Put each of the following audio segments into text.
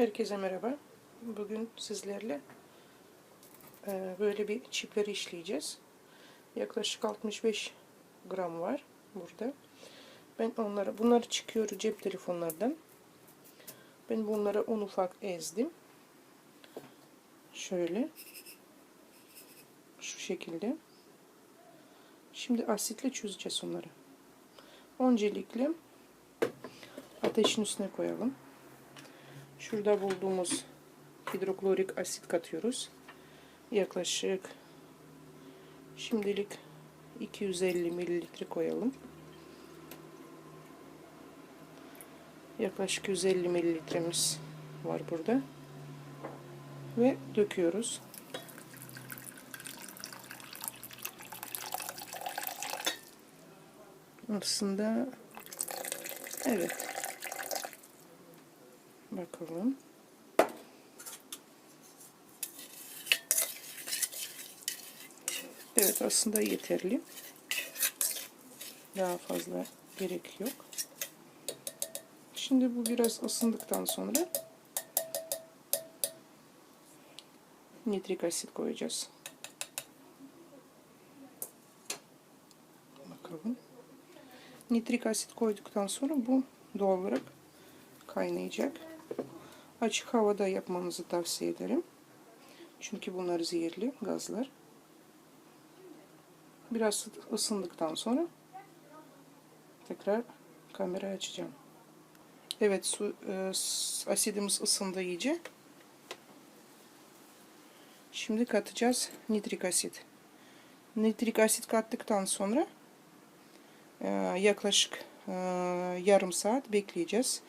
Herkese merhaba. Bugün sizlerle e, böyle bir çipleri işleyeceğiz. Yaklaşık 65 gram var burada. Ben onları, bunları çıkıyor cep telefonlardan. Ben bunları un ufak ezdim. Şöyle. Şu şekilde. Şimdi asitle çözeceğiz onları. Öncelikle ateşin üstüne koyalım. Şurada bulduğumuz hidroklorik asit katıyoruz. Yaklaşık şimdilik 250 mililitre koyalım. Yaklaşık 150 mililitremiz var burada. Ve döküyoruz. Aslında evet Bakalım. Evet aslında yeterli. Daha fazla gerek yok. Şimdi bu biraz ısındıktan sonra nitrik asit koyacağız. Bakalım. Nitrik asit koyduktan sonra bu doğal olarak kaynayacak. Açık havada yapmanızı tavsiye ederim. Çünkü bunlar zehirli gazlar. Biraz ısındıktan sonra tekrar kamerayı açacağım. Evet su e, asidimiz ısındı iyice. Şimdi katacağız nitrik asit. Nitrik asit kattıktan sonra e, yaklaşık e, yarım saat bekleyeceğiz.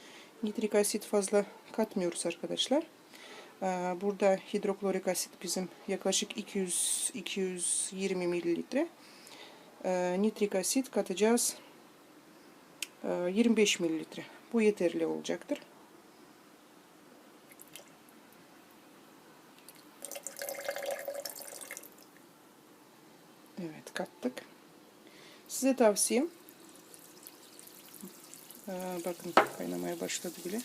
Nitrik asit fazla katmıyoruz arkadaşlar. Ee, burada hidroklorik asit bizim yaklaşık 200-220 mililitre. Ee, nitrik asit katacağız 25 ee, mililitre. Bu yeterli olacaktır. Evet kattık. Size tavsiyem bakın kaynamaya başladı bile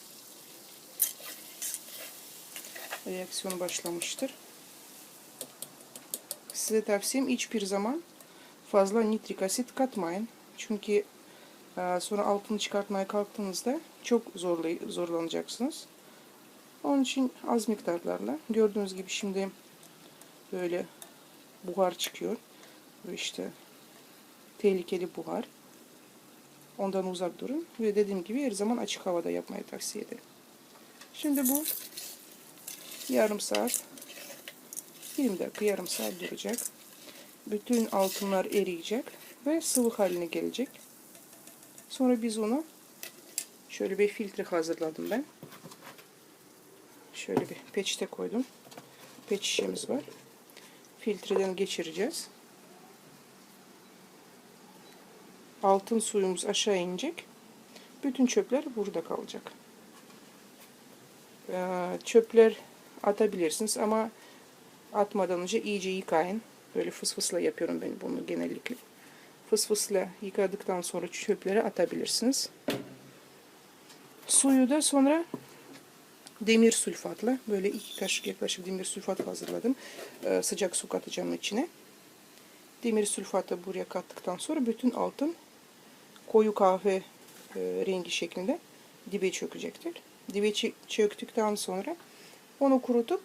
reaksiyon başlamıştır. Size tavsiyem hiçbir zaman fazla nitrik asit katmayın. Çünkü e, sonra altını çıkartmaya kalktığınızda çok zorlanacaksınız. Onun için az miktarlarla gördüğünüz gibi şimdi böyle buhar çıkıyor. İşte tehlikeli buhar. Ondan uzak durun. Ve dediğim gibi her zaman açık havada yapmayı tavsiye ederim. Şimdi bu yarım saat 20 dakika yarım saat duracak. Bütün altınlar eriyecek ve sıvı haline gelecek. Sonra biz onu şöyle bir filtre hazırladım ben. Şöyle bir peçete koydum. Peç var. Filtreden geçireceğiz. Altın suyumuz aşağı inecek. Bütün çöpler burada kalacak. Ee, çöpler atabilirsiniz ama atmadan önce iyice yıkayın. Böyle fısfısla yapıyorum ben bunu genellikle. Fısfısla yıkadıktan sonra çöpleri atabilirsiniz. Suyu da sonra demir sülfatla böyle iki kaşık yaklaşık demir sülfat hazırladım. Ee, sıcak su katacağım içine. Demir sülfatı buraya kattıktan sonra bütün altın koyu kahve e, rengi şeklinde dibe çökecektir. Dibe çöktükten sonra onu kurutup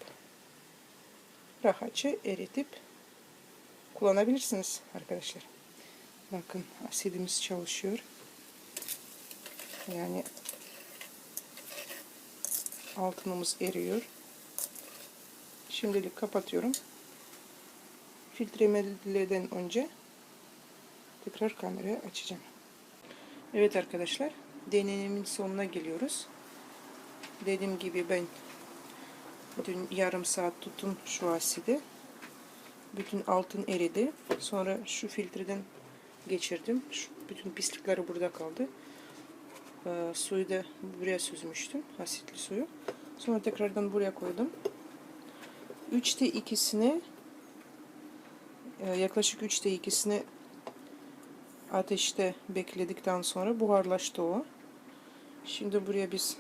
rahatça eritip kullanabilirsiniz arkadaşlar. Bakın asidimiz çalışıyor. Yani altınımız eriyor. Şimdilik kapatıyorum. Filtremeleden önce tekrar kamerayı açacağım. Evet arkadaşlar deneyimin sonuna geliyoruz. Dediğim gibi ben Dün yarım saat tutun şu asidi. Bütün altın eridi. Sonra şu filtreden geçirdim. Şu, bütün pislikleri burada kaldı. Ee, suyu da buraya süzmüştüm. Asitli suyu. Sonra tekrardan buraya koydum. 3'te ikisini e, yaklaşık 3'te ikisini ateşte bekledikten sonra buharlaştı o. Şimdi buraya biz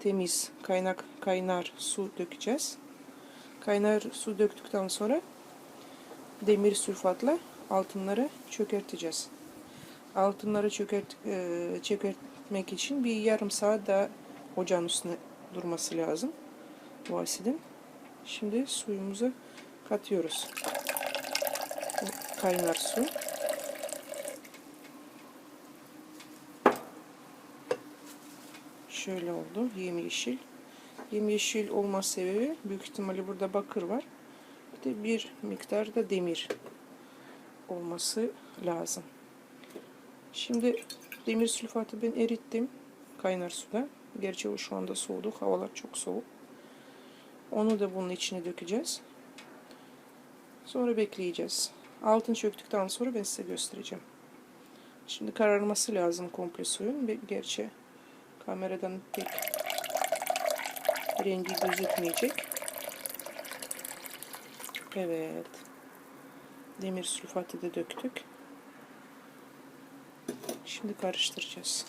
temiz kaynak kaynar su dökeceğiz. Kaynar su döktükten sonra demir sülfatla altınları çökerteceğiz. Altınları çökert, e, çökertmek için bir yarım saat daha ocağın üstüne durması lazım bu asidin. Şimdi suyumuzu katıyoruz. Kaynar su. Şöyle oldu. Yemyeşil. Yemyeşil olma sebebi büyük ihtimalle burada bakır var. Bir de bir miktar da demir olması lazım. Şimdi demir sülfatı ben erittim kaynar suda. Gerçi o şu anda soğudu. Havalar çok soğuk. Onu da bunun içine dökeceğiz. Sonra bekleyeceğiz. Altın çöktükten sonra ben size göstereceğim. Şimdi kararması lazım komple suyun. Gerçi kameradan pek rengi gözükmeyecek. Evet. Demir sülfatı da döktük. Şimdi karıştıracağız.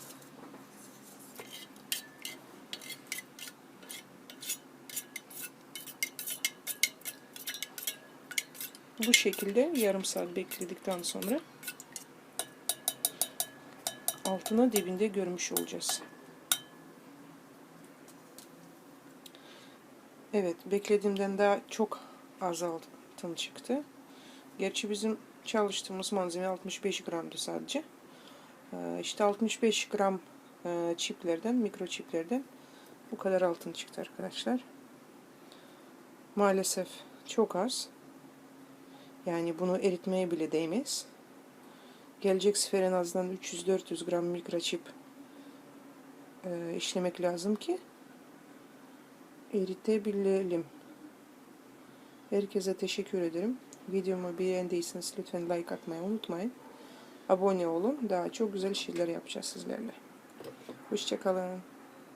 Bu şekilde yarım saat bekledikten sonra altına dibinde görmüş olacağız. Evet, beklediğimden daha çok az altın çıktı. Gerçi bizim çalıştığımız malzeme 65 gramdı sadece. Ee, İşte 65 gram e, çiplerden, mikro çiplerden bu kadar altın çıktı arkadaşlar. Maalesef çok az. Yani bunu eritmeye bile değmez. Gelecek sefer en azından 300-400 gram mikroçip e, işlemek lazım ki eritebilelim. Herkese teşekkür ederim. Videomu beğendiyseniz lütfen like atmayı unutmayın. Abone olun. Daha çok güzel şeyler yapacağız sizlerle. Hoşçakalın.